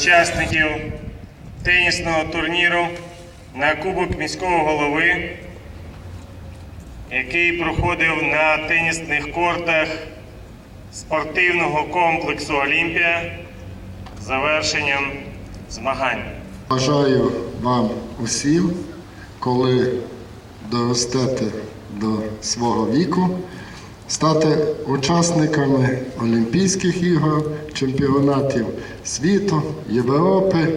учасників тенісного турніру на Кубок міського голови, який проходив на тенісних кортах спортивного комплексу Олімпія завершенням змагань. Бажаю вам усім, коли доростете до свого віку, стати учасниками Олімпійських ігор, чемпіонатів світу, Європи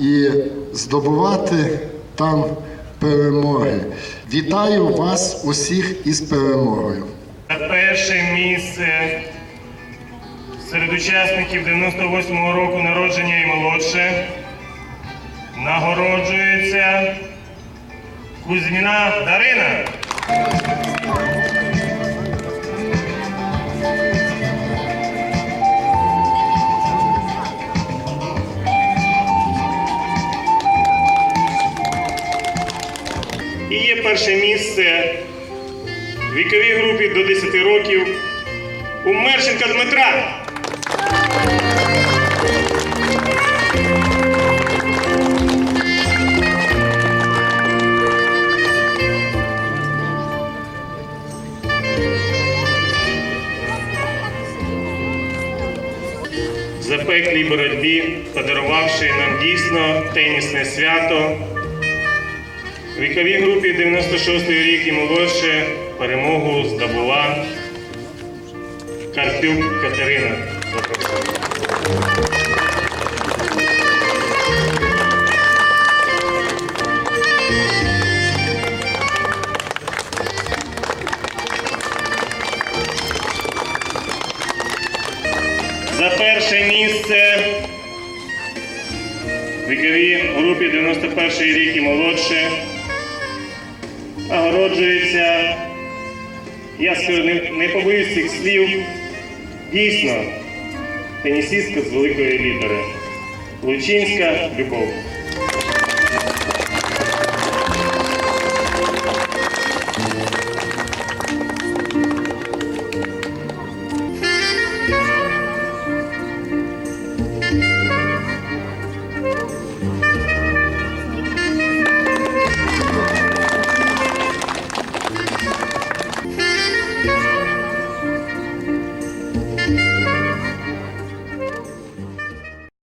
і здобувати там перемоги. Вітаю вас усіх із перемогою! За перше місце серед учасників 98-го року народження і молодше нагороджується Кузьміна Дарина. Перше місце в віковій групі до 10 років у Мерченка Дмитра. Запеклій боротьбі, подарувавши нам дійсно тенісне свято. У віковій групі 96 рік і молодше перемогу здобула Карпюк Катерина. За перше місце в віковій групі 91 рік і молодше нагороджується, я скажу, не, не побоюсь цих слів, дійсно, тенісістка з великої літери. Лучинська Любов.